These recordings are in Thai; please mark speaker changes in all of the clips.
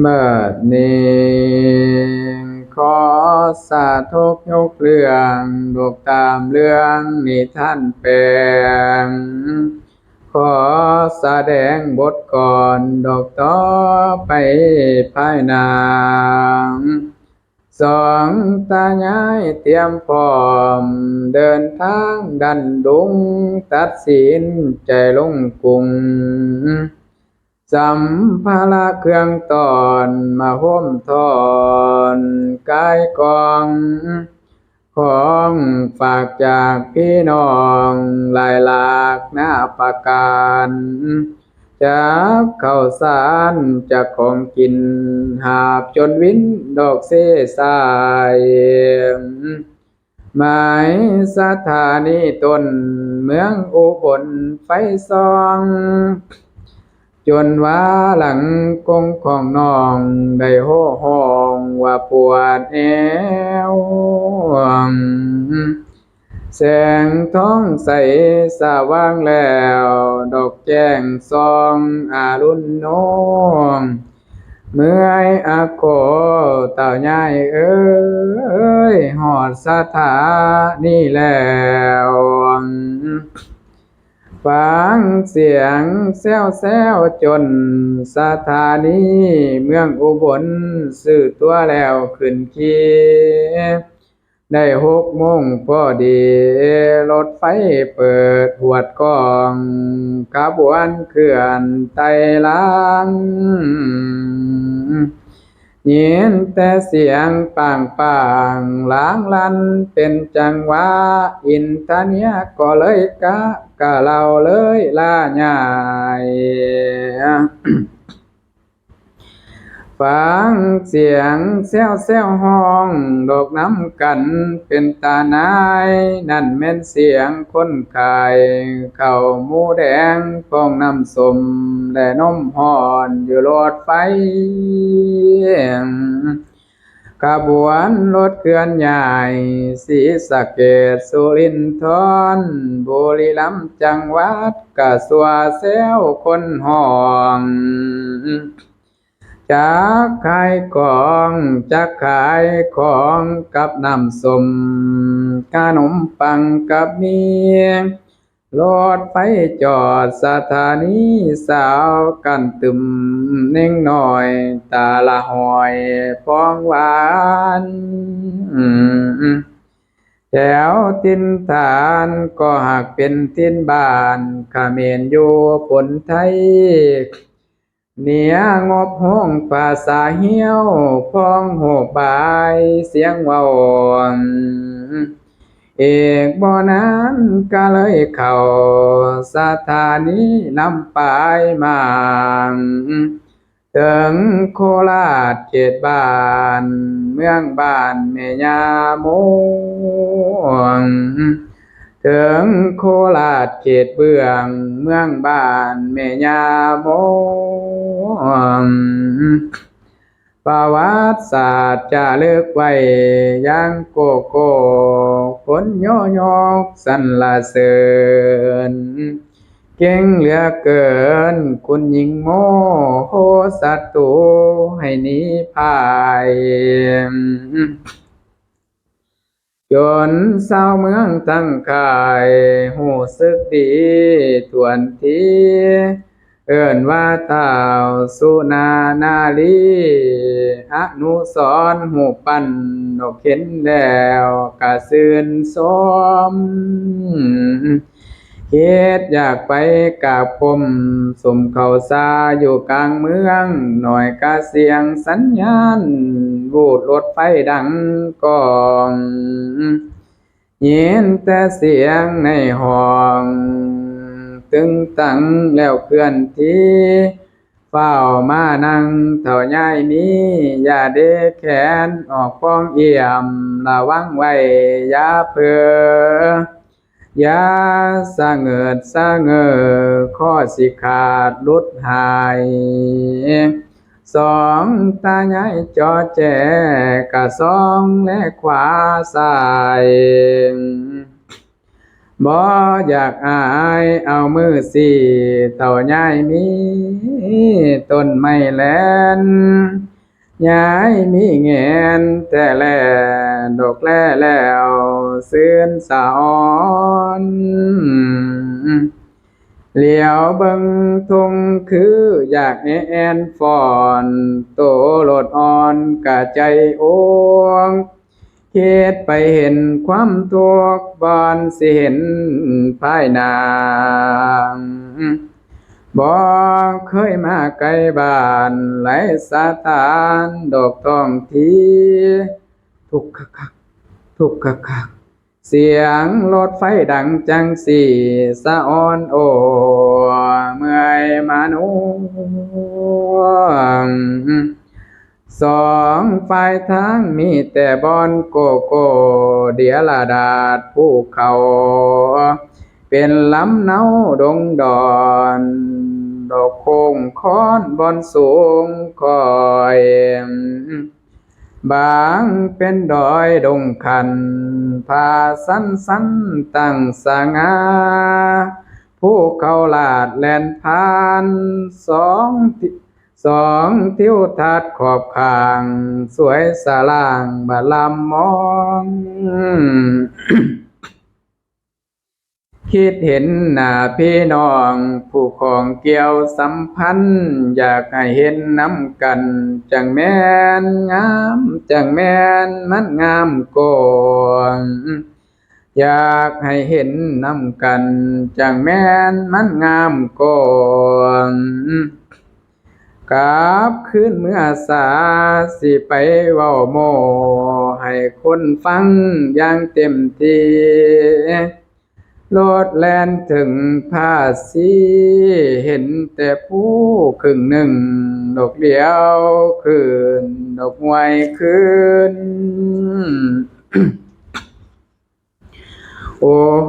Speaker 1: เมื่อนี้ขอสาธุยกเรื่องลูกตามเรื่องนิทานแปลงขอแสดงบทก่อนดอกต่อไปภายนางสองตายายเตรียมพร้อม เดินทางดันดุง ตัดสินใจลงกรุง สัมภาระเครื่องตอนมาห่มทอนกายกอง ของฝากจากพี่น้องหลายหลากหน้าประการจากข้าวสารจากของกิน หาบจนวินดอกเสสายหมายสถานีต้นเมืองอุบลไฟซอง จนว่าหลังกงของน้อง ได้โห่ห้องว่าปวดแอวแสงท้องใสสว่างแล้ว ดอกแจ้งซองอารุณโนงเมื่อยอาโคเต่าใหญ่เอ้ยหอดสถานี่แล้ว ฟังเสียงแซวแซวจน สถานีเมืองอุบลซื้อตัวแล้วขึ้นขี่ได้หกโมงพอดี รถไฟเปิดหวดกองขบวนเคลื่อนไตลัง ยินแต่เสียงป่างป่างล้างลันเป็นจังหวะอินทเนียก็เลยกะกะเราเลยลาใหญ่ ฟังเสียงแซวแซวห้อง ดอกน้ำกันเป็นตานาย นั่นแม่นเสียงคนขายเข้าหมูแดงฟองน้ำสม และนมห่อนอยู่รถไฟขบวนรถเคลื่อนใหญ่ศรีสะเกษสุรินทรบุรีรัมย์จังหวัดกะสวแซวคนห้อง จักขายของจักขายของกับน้ำสมขนมปังกับเมียรถไฟจอดสถานีสาวกันตึมเน่งหน่อย ตาละหอยฟองหวานแถวทินฐานก็หากเป็นทินบ้านขเมรอยู่ปนไทย เหนียงบห้องภาษาเหี่ยวพองโหบายเสียงว้าเอกบ่นั้นก็เลยเข้าสถานีลำปายมาถึงโคราชเขตบ้าน เมืองบ้านแม่ยาโมงถึงโคราชเขตเบื้อง เมืองบ้านแม่ยาโมง ประวัติศาสตร์จะเลิกไว้ยังโกโก้คนโยยกสรรเสริญเก่งเหลือเกิน คุณหญิงโมโหศัตรูให้หนีพายจนเศร้าเมืองทั้งกายหูสึกดี ทวนที เอิ้นว่าเท้าสุนานารีอนุสรหูปปั้นนกเห็นแล้วก็ชื่นชมเคิดอยากไปกราบพมสมเขาซาอยู่กลางเมือง หน่อยก็เสียงสัญญาณวูดรถไฟดังกองยินแต่เสียงในห้อง ตึงตังแล้วเคลื่อนที่เฝ้ามานั่งเท่าใหญ่นี้ อย่าเดกแขนออกป้องเอี่ยมระวังไว้อย่าเผลออย่าสะเงิดสะเงอข้อสิขาดลุดหายสองตายายจอแจกะสองและขวาซ้าย บ่อยากอายเอามือสีเต่าย้ายมีต้นไม้แลนย้ายมีแงนแต่แลดอกแลแล้วเสื่อนสาออนเหลียวเบิงทุงคืออยากแอนฟอน โตโลดอ่อนกะใจโอ้ง คิดไปเห็นความทุกข์บอนสิเห็นภายน้าบ่เคยมาไกลบ้านไหลสาตานดอกทองทีทุกข์คักทุกข์คัก เสียงรถไฟดังจังสี่สะออนโอเมื่อยมานุ สองฝ่ายทางมีแต่บอนโกโก้เดียลาดาดภูเขา เป็นลำเนาดงดอน ดอกโคงค้อนบอนสูงคอย บางเป็นดอยดงคัน พาสันสันตั้งสงาภูเขาลาดแลนพานสองทิ สองทิวทัศน์ขอบข้าง สวยสาล่างบาลำมอง คิดเห็นหน้าพี่น้อง ผู้ของเกี่ยวสัมพันธ์ อยากให้เห็นน้ำกัน จังแม่นงาม จังแม่นมันงามกงอยากให้เห็นน้ำกัน จังแม่นมันงามกง กลับคืนเมื่อสาสิไปเว้าโม ให้คนฟังอย่างเต็มที่โลดแลนถึงภาสีเห็นแต่ผู้ครึ่งหนึ่ง ดอกเดียวคืน ดอกไวยคืน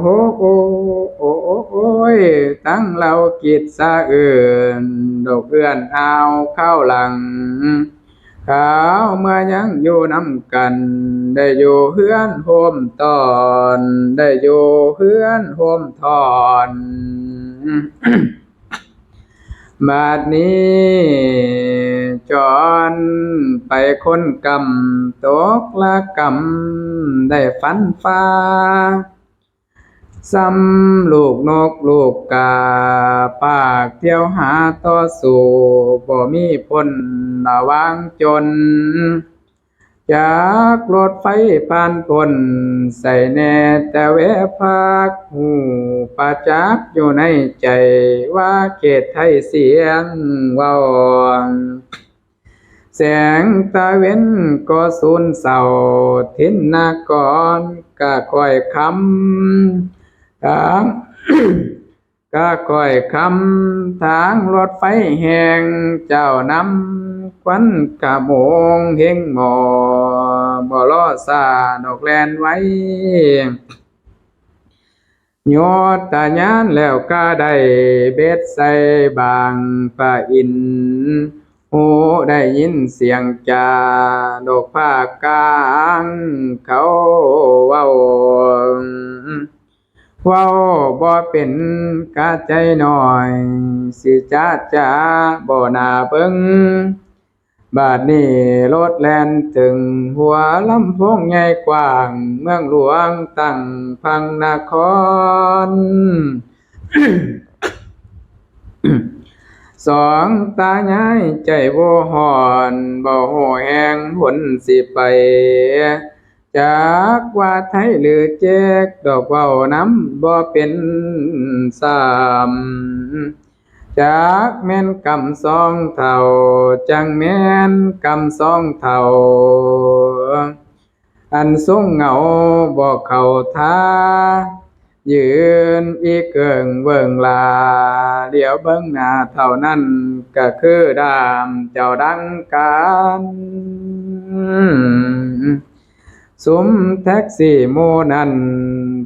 Speaker 1: โอ้โหโอ้โอ้โอ้โอยตั้งเรากิจสะเอื่นดอกเอื้อนเอาเข้าหลังขาวเมื่อยังอยู่น้ำกัน ได้อยู่เฮือนโฮมตอน ได้อยู่เฮือนโฮมทอนบาดนี้จอนไปคนกำตกละกำได้ฟันฟ้า ซ้ำลูกนกลูกกา ปากเที่ยวหาต่อสู้บ่มีพ้นระวางจนจากรถไฟผ่านพนใส่แน่แต่แวพักหูประจักอยู่ในใจว่าเขตไทยเสียงว้าแสงตาเว้นก็สูญเศร้าทินนากรก็ค่อยคำ ทางก็ค่อยคำทางรถไฟแหงเจ้านำควันกะโมงเฮงหมอบ่รอซาดอกแลนไว้โยดตาญานแล้วก็ได้เบ็ดใส่บางปะอินหูได้ยินเสียงจาดอกผ้ากลางเขาเว้า เว้าบ่เป็นกะใจน้อย สิจ้าจ้าบ่น่าเบิ่งบาดนี้รถแล่นถึงหัวลำโพงใหญ่กว้าง เมืองหลวงตั้งพังนครสองตายายใจบ่ฮ้อนบ่ฮู้แฮงหนสิไป จากว่าไทยหรือเจกดอกเว้าน้ำบ่เป็นสามจากแม่นกำสองเท่า จังแม่นกำสองเท่า อันทรงเหงาบ่เข้าท่ายืนอีเกิงเบิงลาเดี๋ยวเบิ่งหน้าเท่านั้นก็คือดามเจ้าดังกัน สุมแท็กซี่โมนัน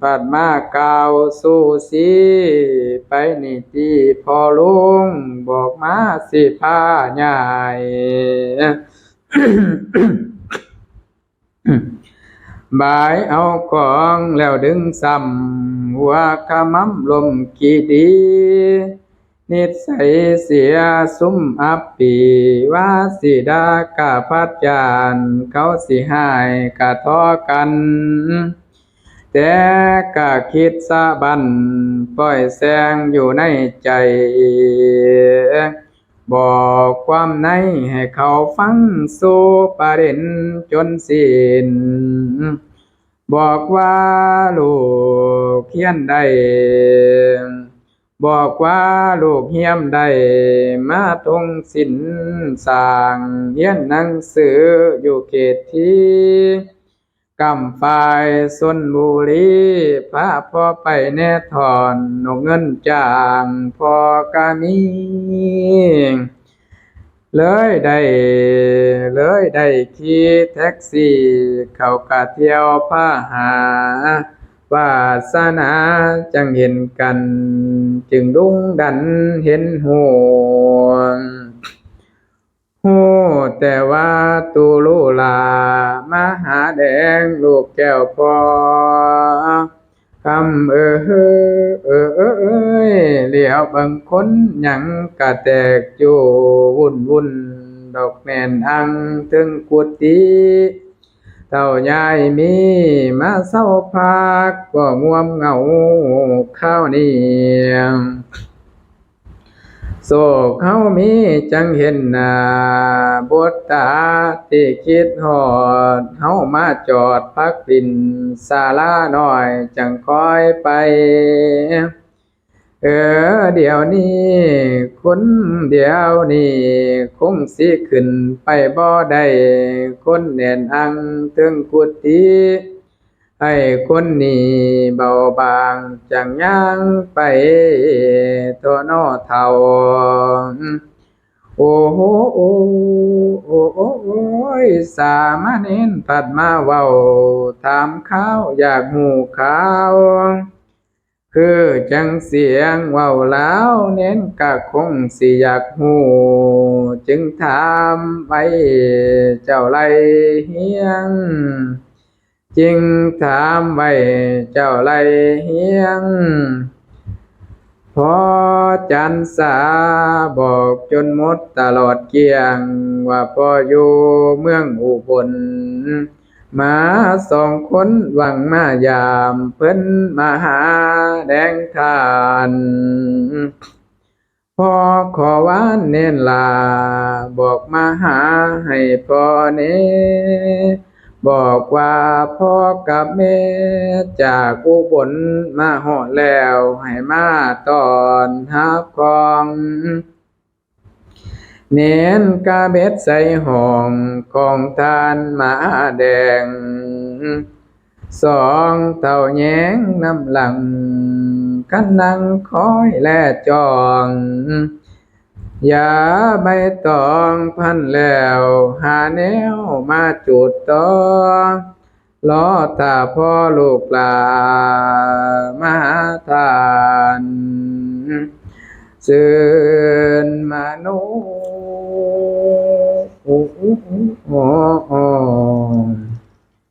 Speaker 1: ปัดมากาวสู่สีไปนี่ที่พอลุงบอกมาสิพาใหญ่บายเอาของแล้วดึงซ้ำหัวขมำลมกี่ดี นิสัยเสียสุมอับปีว่าสิดากาพัดจานเขาสิหายกะท้อกัน แต่กะคิดสะบันปล่อยแสงอยู่ในใจ บอกความในให้เขาฟังสู่ประเด็นจนสิ้นบอกว่าลูกเขียนได้ บอกว่าลูกเฮียมได้มาทงสินสร้างเรียนหนังสืออยู่เขตที่กำฝ่ายสนบุรีพาพ่อไปแน่ถอนนกเงินจางพอกามีเลยได้เลยได้ขี่แท็กซี่ เขากะเที่ยวพาหา วาสนาจังเห็นกัน จึงดุ้งดันเห็นห่วงฮู้แต่ว่าตูลูลามหาแดงลูกแก้วพอคำเออเออเออเออเอ้ยเหลียวบิ่งคนหยังกะแตกอยู่วุ่นวุ่นดอกแม่นอังถึงกุฏิ เต่ายายมีมาเศร้าพักก็ง่วมเหงาข้าวเหนียวโศกเฮามีจังเห็นหน้าบทตาที่คิดฮอดเฮามาจอดพักดินศาลาหน้อยจังคอยไป เออเดี๋ยวนี้คนเดี๋ยวนี้คงสิขึ้นไปบ่ได้คนแน่นอังถึงกุฏิให้คนนี้เบาบางจังย่างไปตัวนอเท่าโอ้โหโอ้โอ้โอ้โอ้ยสามเณรผัดมาเว้าถามข้าวอยากหูข้าว คือจังเสียงเว้าแล้วเน้นกะคงสิอยากหูจึงถามไว้เจ้าไรเฮียง จึงถามไว้เจ้าไรเฮียง พอจันสาบอกจนหมดตลอดเกียง ว่าพออยู่เมืองอุบล มาสองคนหวังมายามเพิ่นมาหาแดงทานพ่อขอวานเน้นลา บอกมาหาให้พ่อเนบอกว่าพ่อกับแม่จากอุบลมาฮอดแล้วให้มาตอนรับของ เน้นกาเบ็ดใส่หองของทานหมาแดง สองเต่าแยงน้ำหลังกันนั่งคอยแลจองยาใบตองพันแล้ว หาแนวมาจุดต่อรอตาพ่อลูกลามาทานเชิญมาโนโอ้โอ้โอ้โอ้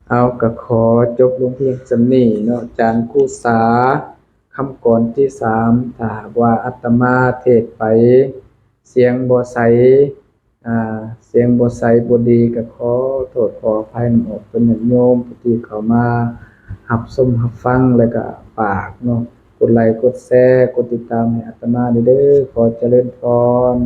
Speaker 1: เอากระขอจบลงเพียงสำนี้เนาะจานคู่สาคำก่อนที่สามถ้าหากว่าอัตมาเทศไป เสียงบ่ใสอ่าเสียงบ่ใสบ่ดีก็ขอโทษขออภัยนออกเป็นญาติโยมผู้ที่เข้ามารับชมรับฟังแล้วก็ฝากเนาะกดไลค์กดแชร์กดติดตามให้อาตมาด้วยเด้อขอเจริญพร